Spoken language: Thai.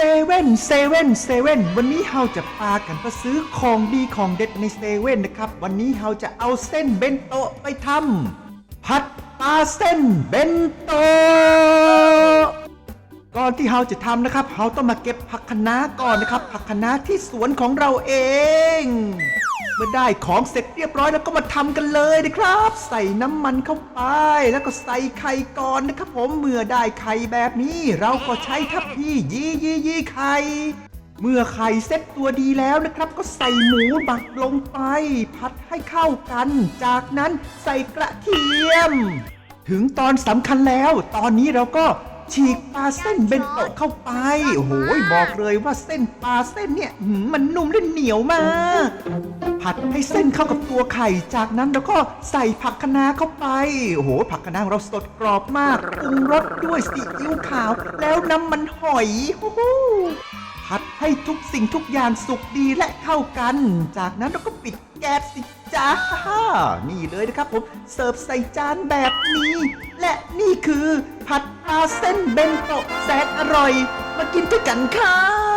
เซเว่นเซเว่นเซเว่นวันนี้เราจะพากันไปซื้อของดีของเด็ดในเซเว่นนะครับ วันนี้เราจะเอาเส้นเบนโตะไปทำผัดปลาเส้นเบนโตะก่อนที่เราจะทำนะครับเราต้องมาเก็บผักคะน้าก่อนนะครับ ผักคะน้าที่สวนของเราเอง ได้ของเสร็จเรียบร้อยแล้วก็มาทำกันเลยนะครับ ใส่น้ำมันเข้าไป แล้วก็ใส่ไข่ก่อนนะครับ ผมเมื่อได้ไข่แบบนี้ เราก็ใช้ทัพพียี่ยี่ยี่ไข่เมื่อไข่เซ็ตตัวดีแล้วนะครับ ก็ใส่หมูหมักลงไป ผัดให้เข้ากัน จากนั้นใส่กระเทียม ถึงตอนสำคัญแล้ว ตอนนี้เราก็ฉีกปลาเส้นเบนโตะเข้าไป โอ้โหบอกเลยว่าเส้นปลาเส้นเนี่ยมันนุ่มและเหนียวมาก ผัดให้เส้นเข้ากับตัวไข่ จากนั้นเราก็ใส่ผักคะน้าเข้าไป โอ้โห ผักคะน้าของเราสดกรอบมากปรุงรสด้วยซีอิ๊วขาว แล้วน้ำมันหอยโอ้โหผัดให้ทุกสิ่งทุกอย่างสุกดีและเข้ากัน จากนั้นเราก็ปิดแก๊สสิจ้า นี่เลยนะครับผม เสิร์ฟใส่จานแบบนี้ และนี่คือผัดปลาเส้นเบนโตะแสนอร่อย มากินด้วยกันครับ